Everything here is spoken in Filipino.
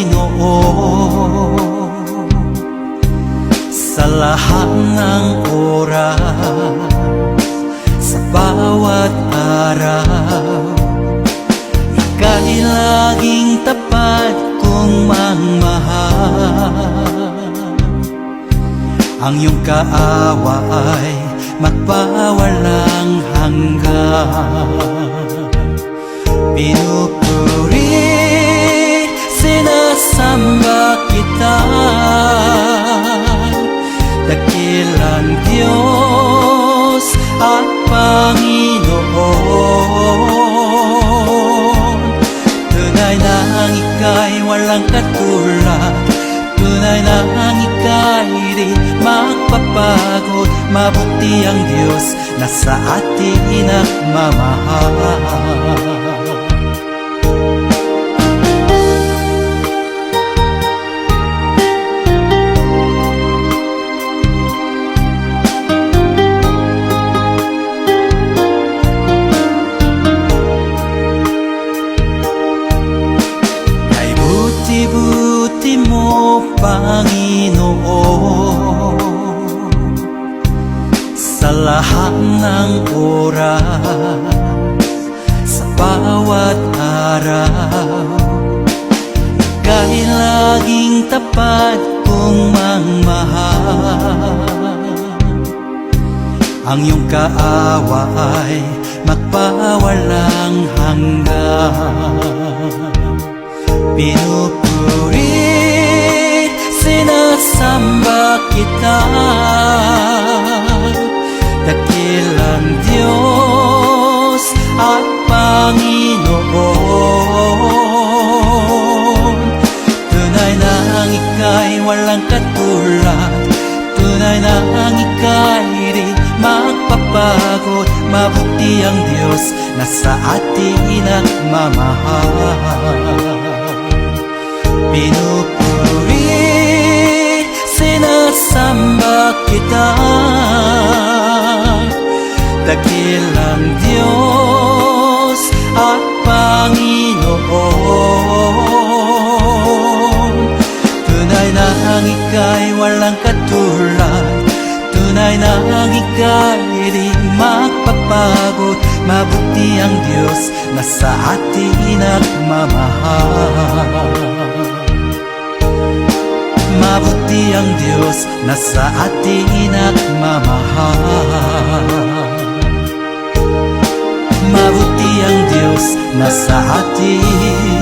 Panginoon Sa lahat ng oras Sa bawat araw Ika'y laging tapat kong magmahal Ang iyong kaawa ay magpawalang hanggang Pinupunod Dakilang Diyos at Panginoon? Tunay na ang ika'y walang katulad. Tunay na ang ika'y di magpapagod. Mabuti ang Diyos na sa atin nagmamahal Panginoon. Sa lahat ng Sa bawat araw Ika'y laging tapat kong mangmahal Ang iyong kaawa ay magpawalang hanggan. Pinupuri, kita. Dakilang Diyos at Panginoon Tunay na ang ika'y walang katulad. Tunay na ang ika'y di magpapagod. Mabuti ang Diyos na sa atin nagmamahal Pinupuri, sinasamba kita. Dakilang Diyos at Panginoon. Tunay na ang ika'y walang katulad. Tunay na ang ika'y di magpapagod. Mabuti ang Diyos na sa atin nagmamahal Mabuti ang Diyos na sa atin nagmamahal Mabuti ang Diyos na sa atin